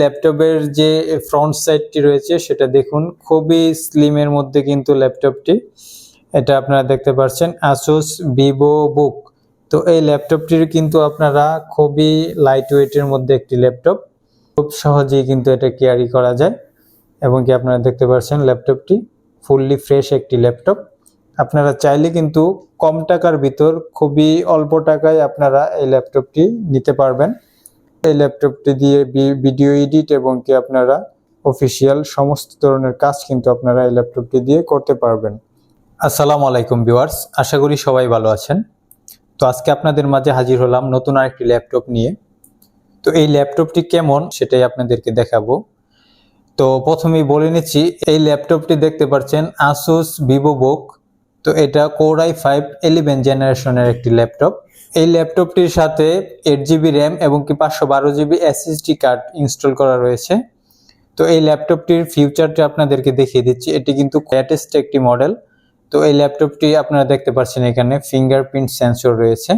ল্যাপটপের যে ফ্রন্ট সাইডটি রয়েছে, সেটা দেখুন। খুবই স্লিমের মধ্যে কিন্তু ল্যাপটপটি। এটা আপনারা দেখতে পাচ্ছেন আসুস ভিভো বুক তো এই ল্যাপটপটির কিন্তু আপনারা খুবই লাইট ওয়েটের মধ্যে একটি ল্যাপটপ। খুব সহজেই কিন্তু এটা ক্যারি করা যায়। এবং কি আপনারা দেখতে পাচ্ছেন, ল্যাপটপটি ফুললি ফ্রেশ একটি ল্যাপটপ। আপনারা চাইলে কিন্তু কম টাকার ভিতর খুবই অল্প টাকায় আপনারা এই ল্যাপটপটি নিতে পারবেন। এই ল্যাপটপটি দিয়ে ভিডিও এডিট এবং কি আপনারা অফিসিয়াল সমস্ত ধরনের কাজ কিন্তু আপনারা এই ল্যাপটপটি দিয়ে করতে পারবেন। আসসালামু আলাইকুম ভিউয়ার্স, আশা করি সবাই ভালো আছেন। তো আজকে আপনাদের মাঝে হাজির হলাম নতুন আরেকটি ল্যাপটপ নিয়ে। তো এই ল্যাপটপটি কেমন সেটাই আপনাদেরকে দেখাবো। তো প্রথমেই বলে নিচ্ছি, এই ল্যাপটপটি দেখতে পাচ্ছেন আসুস ভিভো বুক তো এটা কোরাই ফাইভ এলিভেন জেনারেশনের একটি ল্যাপটপ এই ল্যাপটপটির সাথে এইট জিবি র্যাম এবং কি পাঁচশো বারো জিবি এসএসডি কার্ড ইনস্টল করা রয়েছে। তো এই ল্যাপটপটির ফিউচারটি আপনাদেরকে দেখিয়ে দিচ্ছি। এটি কিন্তু লেটেস্ট একটি মডেল তো এই ল্যাপটপটি আপনারা দেখতে পাচ্ছেন এখানে ফিঙ্গারপ্রিন্ট সেন্সর রয়েছে।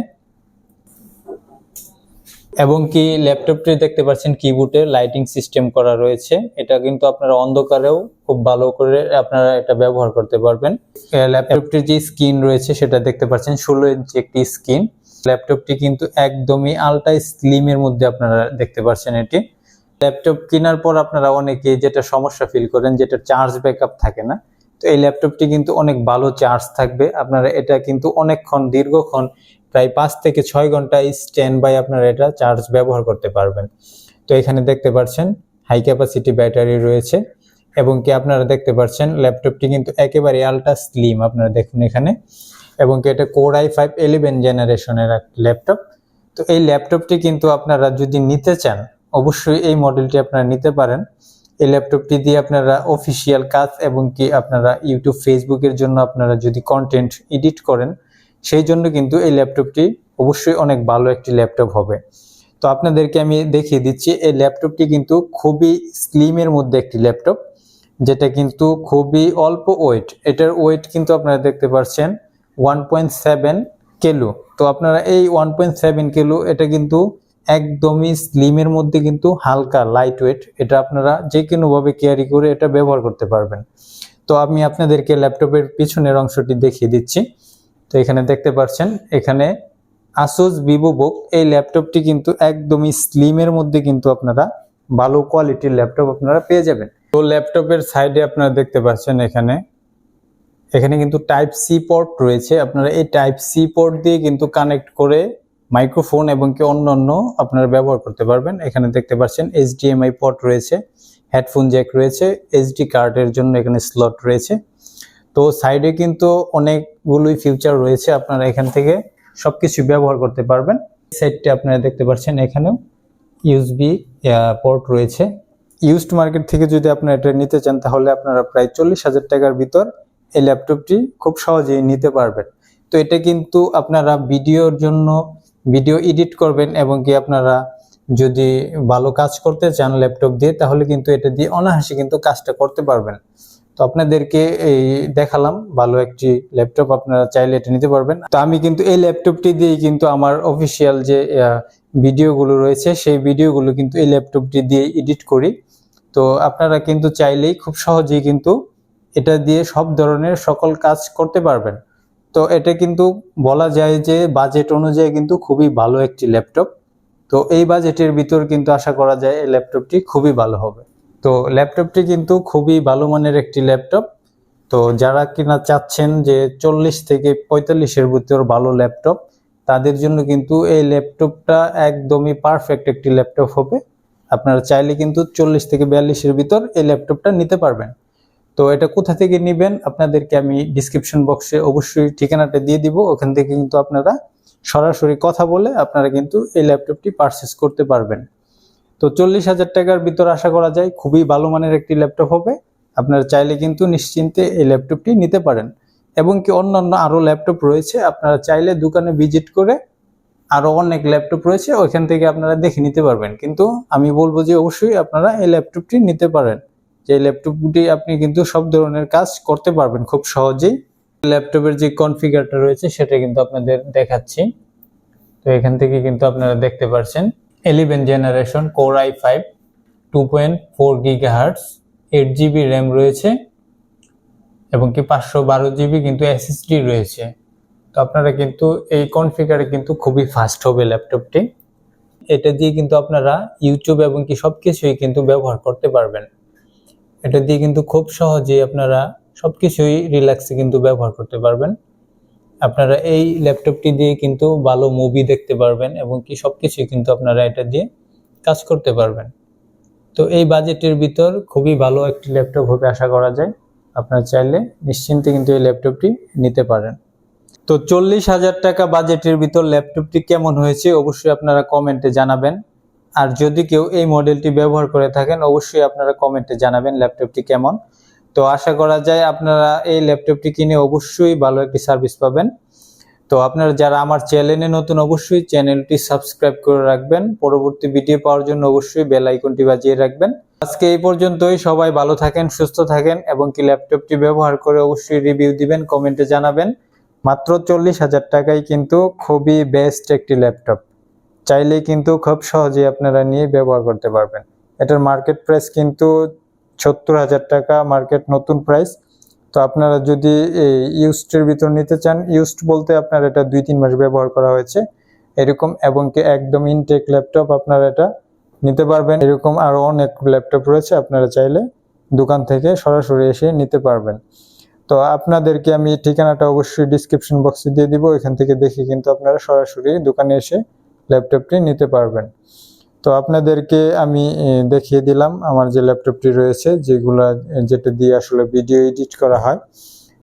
এবং কি ল্যাপটপটি দেখতে পাচ্ছেন কিবোর্ডে লাইটিং সিস্টেম করা রয়েছে। এটা কিন্তু আপনারা অন্ধকারেও খুব ভালো করে আপনারা এটা ব্যবহার করতে পারবেন। ল্যাপটপটির যে স্ক্রিন রয়েছে, সেটা দেখতে পাচ্ছেন, ষোলো ইঞ্চি একটি স্ক্রিন। ল্যাপটপটি কিন্তু একদমই আলট্রা স্লিমের মধ্যে আপনারা দেখতে পাচ্ছেন এটি। ল্যাপটপ কেনার পর আপনারা অনেকে যেটা সমস্যা ফিল করেন, যেটা চার্জ ব্যাকআপ থাকে না তো এই ল্যাপটপটি কিন্তু অনেক ভালো চার্জ থাকবে। আপনারা এটা কিন্তু অনেকক্ষণ, দীর্ঘক্ষণ, প্রায় পাঁচ থেকে ছয় ঘণ্টা স্ট্যান্ড বাই আপনারা এটা চার্জ ব্যবহার করতে পারবেন। তো এখানে দেখতে পাচ্ছেন হাই ক্যাপাসিটি ব্যাটারি রয়েছে এবং কি আপনারা দেখতে পাচ্ছেন, ল্যাপটপটি কিন্তু একেবারে আলট্রা স্লিম আপনারা দেখুন এখানে এবং কি এটা কোর আই ফাইভ ইলেভেন জেনারেশনের একটি ল্যাপটপ। তো এই ল্যাপটপটি কিন্তু আপনারা যদি নিতে চান, অবশ্যই এই মডেলটি আপনারা নিতে পারেন। এই ল্যাপটপটি দিয়ে আপনারা অফিসিয়াল কাজ এবং কি আপনারা ইউটিউব ফেসবুকের জন্য আপনারা যদি কন্টেন্ট এডিট করেন, সেই জন্য কিন্তু এই ল্যাপটপটি অবশ্যই অনেক ভালো একটি ল্যাপটপ হবে। তো আপনাদেরকে আমি দেখিয়ে দিচ্ছি, এই ল্যাপটপটি কিন্তু খুবই স্লিমের মধ্যে একটি ল্যাপটপ যেটা কিন্তু খুবই অল্প ওয়েট এটার ওয়েট কিন্তু আপনারা দেখতে পাচ্ছেন ওয়ান পয়েন্ট সেভেন কিলো তো আপনারা এই ওয়ান পয়েন্ট সেভেন কিলো এটা কিন্তু একদমই স্লিমের মধ্যে কিন্তু হালকা লাইট ওয়েট এটা আপনারা যে কোনোভাবে ক্যারি করে এটা ব্যবহার করতে পারবেন। তো আমি আপনাদেরকে ল্যাপটপের পিছনের অংশটি দেখিয়ে দিচ্ছি। তো এখানে দেখতে পাচ্ছেন, এখানে আসুস ভিভো বুক এই ল্যাপটপটি কিন্তু একদমই স্লিমের মধ্যে কিন্তু আপনারা ভালো কোয়ালিটির ল্যাপটপ আপনারা পেয়ে যাবেন। তো ল্যাপটপের সাইডে আপনারা দেখতে পাচ্ছেন এখানে এখানে কিন্তু টাইপ সি পোর্ট রয়েছে। আপনারা এই টাইপ সি পোর্ট দিয়ে কিন্তু কানেক্ট করে মাইক্রোফোন এবং কি অন্যান্য আপনারা ব্যবহার করতে পারবেন। এখানে দেখতে পাচ্ছেন এইচডিএমআই পোর্ট রয়েছে হেডফোন জ্যাক রয়েছে এইচডি কার্ডের জন্য এখানে স্লট রয়েছে। তো সাইডে কিন্তু অনেকগুলোই ফিউচার রয়েছে, আপনারা এখান থেকে সবকিছু ব্যবহার করতে পারবেন। সাইডটি আপনারা দেখতে পাচ্ছেন এখানেও ইউএসবি পোর্ট রয়েছে। ইউজড মার্কেট থেকে যদি আপনারা এটা নিতে চান, তাহলে আপনারা প্রায় চল্লিশ হাজার টাকার ভিতর এই ল্যাপটপটি খুব সহজেই নিতে পারবেন। তো এটা কিন্তু আপনারা ভিডিওর জন্য ভিডিও এডিট করবেন এবং কি আপনারা যদি ভালো কাজ করতে চান ল্যাপটপ দিয়ে, তাহলে কিন্তু এটা দিয়ে অনায়াসে কিন্তু কাজটা করতে পারবেন। তো আপনাদেরকে এই দেখালাম, ভালো একটি ল্যাপটপ আপনারা চাইলে এটা নিতে পারবেন। তো আমি কিন্তু এই ল্যাপটপটি দিয়েই কিন্তু আমার অফিসিয়াল যে ভিডিওগুলো রয়েছে, সেই ভিডিওগুলো কিন্তু এই ল্যাপটপটি দিয়ে এডিট করি। তো আপনারা কিন্তু চাইলেই খুব সহজেই কিন্তু এটা দিয়ে সব ধরনের সকল কাজ করতে পারবেন। তো এটা কিন্তু বলা যায় যে বাজেট অনুযায়ী কিন্তু খুবই ভালো একটি ল্যাপটপ তো এই বাজেটের ভিতর কিন্তু আশা করা যায় এই ল্যাপটপটি খুবই ভালো হবে। তো ল্যাপটপটি কিন্তু খুবই ভালো মানের একটি ল্যাপটপ তো যারা কিনা চাচ্ছেন যে চল্লিশ থেকে পঁয়তাল্লিশের ভিতর ভালো ল্যাপটপ তাদের জন্য কিন্তু এই ল্যাপটপটা একদমই পারফেক্ট একটি ল্যাপটপ হবে। আপনারা চাইলে কিন্তু চল্লিশ থেকে বিয়াল্লিশের ভিতর এই ল্যাপটপটা নিতে পারবেন। তো এটা কোথা থেকে নেবেন আপনাদেরকে আমি ডিসক্রিপশন বক্সে অবশ্যই ঠিকানাটা দিয়ে দিব। ওখান থেকে কিন্তু আপনারা সরাসরি কথা বলে আপনারা কিন্তু এই ল্যাপটপটি পারচেস করতে পারবেন। তো চল্লিশ হাজার টাকার ভিতর আশা করা যায় খুবই ভালো মানের একটি ল্যাপটপ হবে। আপনারা চাইলে কিন্তু নিশ্চিন্তে এই ল্যাপটপটি নিতে পারেন। এবং কি অন্যান্য আরও ল্যাপটপ রয়েছে, আপনারা চাইলে দোকানে ভিজিট করে আরও অনেক ল্যাপটপ রয়েছে, ওইখান থেকে আপনারা দেখে নিতে পারবেন। কিন্তু আমি বলব যে অবশ্যই আপনারা এই ল্যাপটপটি নিতে পারেন। যে ল্যাপটপটি আপনি কিন্তু সব ধরনের কাজ করতে পারবেন খুব সহজেই। ল্যাপটপের যে কনফিগারটা রয়েছে সেটা কিন্তু আপনাদের দেখাচ্ছি। তো এখান থেকে কিন্তু আপনারা দেখতে পাচ্ছেন eleven generation core i five two point four giga hertz eight GB RAM রয়েছে এবং কি পাঁচশো বারো জিবি কিন্তু এসএসডি রয়েছে। তো আপনারা কিন্তু এই কনফিগারে কিন্তু খুবই ফাস্ট হবে ল্যাপটপটি। এটা দিয়ে কিন্তু আপনারা ইউটিউব এবং কি সব কিছুই কিন্তু ব্যবহার করতে পারবেন। এটা দিয়ে কিন্তু খুব সহজেই আপনারা সব কিছুই রিল্যাক্সে কিন্তু ব্যবহার করতে পারবেন। আপনারা এই ল্যাপটপটি দিয়ে কিন্তু ভালো মুভি দেখতে পারবেন এবং কি সব কিছুই কিন্তু আপনারা এটা দিয়ে কাজ করতে পারবেন। তো এই বাজেটের ভিতর খুবই ভালো একটি ল্যাপটপ হবে আশা করা যায়। আপনারা চাইলে নিশ্চিন্তে কিন্তু এই ল্যাপটপটি নিতে পারেন। তো চল্লিশ হাজার টাকা বাজেটের ভিতর ল্যাপটপটি কেমন হয়েছে অবশ্যই আপনারা কমেন্টে জানাবেন। আর যদি কেউ এই মডেলটি ব্যবহার করে থাকেন, অবশ্যই আপনারা কমেন্টে জানাবেন ল্যাপটপটি কেমন। তো আশা করা যায় আপনারা এই ল্যাপটপটি কিনে অবশ্যই ভালো একটি সার্ভিস পাবেন। তো আপনারা যারা আমার চ্যানেলে নতুন, অবশ্যই চ্যানেলটি সাবস্ক্রাইব করে রাখবেন। পরবর্তী ভিডিও পাওয়ার জন্য অবশ্যই বেল আইকনটি বাজিয়ে রাখবেন। আজকে এই পর্যন্তই। সবাই ভালো থাকেন, সুস্থ থাকেন এবং কি ল্যাপটপটি ব্যবহার করে অবশ্যই রিভিউ দিবেন, কমেন্টে জানাবেন। মাত্র চল্লিশ হাজার টাকায় কিন্তু খুবই বেস্ট একটি ল্যাপটপ। চাইলেই কিন্তু খুব সহজেই আপনারা নিয়ে ব্যবহার করতে পারবেন। এটার মার্কেট প্রাইস কিন্তু সত্তর হাজার টাকা মার্কেট নতুন প্রাইস তো আপনারা যদি এই ইউজডের ভিতর নিতে চান ইউজড বলতে আপনার এটা দুই তিন মাস ব্যবহার করা হয়েছে। এরকম এবং কি একদম ইনটেক ল্যাপটপ আপনারা এটা নিতে পারবেন। এরকম আরও অনেক ল্যাপটপ রয়েছে, আপনারা চাইলে দোকান থেকে সরাসরি এসে নিতে পারবেন। তো আপনাদেরকে আমি ঠিকানাটা অবশ্যই ডিসক্রিপশন বক্সে দিয়ে দিব এখান থেকে দেখে কিন্তু আপনারা সরাসরি দোকানে এসে ল্যাপটপটি নিতে পারবেন। তো আপনাদেরকে আমি দেখিয়ে দিলাম আমার যে ল্যাপটপটি রয়েছে, যেগুলো, যেটা দিয়ে আসলে ভিডিও এডিট করা হয়।